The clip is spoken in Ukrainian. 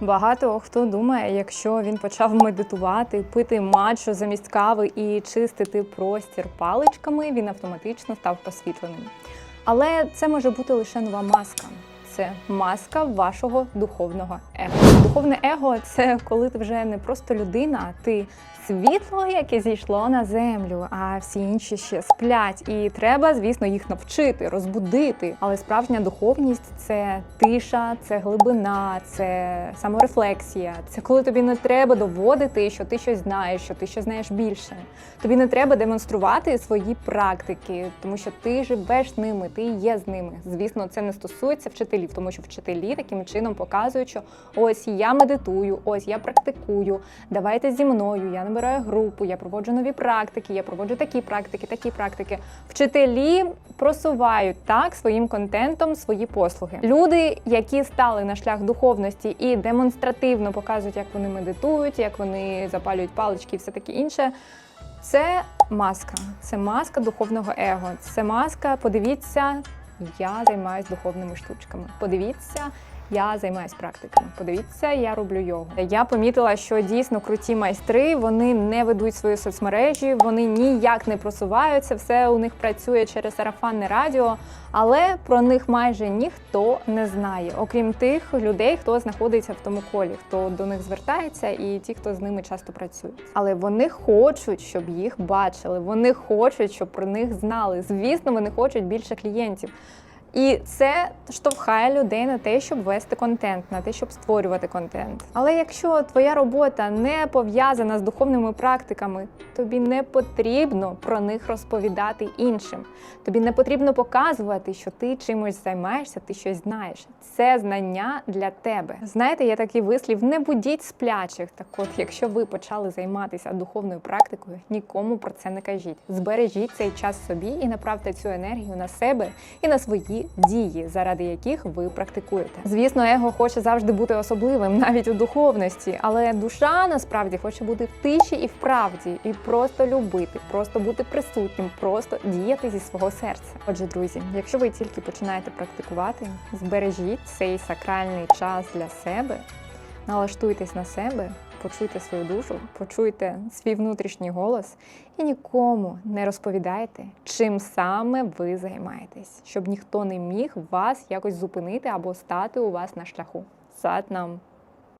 Багато хто думає, якщо він почав медитувати, пити матчу замість кави і чистити простір паличками, він автоматично став просвітленим. Але це може бути лише нова маска. Це маска вашого духовного его. Духовне его це коли ти вже не просто людина, а ти світло, яке зійшло на землю, а всі інші ще сплять. І треба, звісно, їх навчити, розбудити. Але справжня духовність це тиша, це глибина, це саморефлексія. Це коли тобі не треба доводити, що ти щось знаєш, що ти щось знаєш більше. Тобі не треба демонструвати свої практики, тому що ти живеш ними, ти є з ними. Звісно, це не стосується вчителів, тому що вчителі таким чином показують, що ось я медитую, ось я практикую. Давайте зі мною. Я набираю групу, я проводжу нові практики, я проводжу такі практики, такі практики. Вчителі просувають так своїм контентом свої послуги. Люди, які стали на шлях духовності і демонстративно показують, як вони медитують, як вони запалюють палички і все таке інше. Це маска, це маска духовного его. Це маска. Подивіться, я займаюся духовними штучками. Подивіться, я займаюся практиками. Подивіться, я роблю йогу. Я помітила, що дійсно круті майстри вони не ведуть свої соцмережі, вони ніяк не просуваються. Все у них працює через сарафанне радіо, але про них майже ніхто не знає, окрім тих людей, хто знаходиться в тому колі, хто до них звертається, і ті, хто з ними часто працюють. Але вони хочуть, щоб їх бачили. Вони хочуть, щоб про них знали. Звісно, вони хочуть більше клієнтів. І це штовхає людей на те, щоб вести контент, на те, щоб створювати контент. Але якщо твоя робота не пов'язана з духовними практиками, тобі не потрібно про них розповідати іншим. Тобі не потрібно показувати, що ти чимось займаєшся, ти щось знаєш. Це знання для тебе. Знаєте, є такий вислів: не будіть сплячих. Так от, якщо ви почали займатися духовною практикою, нікому про це не кажіть. Збережіть цей час собі і направте цю енергію на себе і на свої дії, заради яких ви практикуєте. Звісно, его хоче завжди бути особливим, навіть у духовності, але душа насправді хоче бути в тиші і в правді, і просто любити, просто бути присутнім, просто діяти зі свого серця. Отже, друзі, якщо ви тільки починаєте практикувати, збережіть цей сакральний час для себе, налаштуйтесь на себе, почуйте свою душу, почуйте свій внутрішній голос і нікому не розповідайте, чим саме ви займаєтесь, щоб ніхто не міг вас якось зупинити або стати у вас на шляху. Сад нам.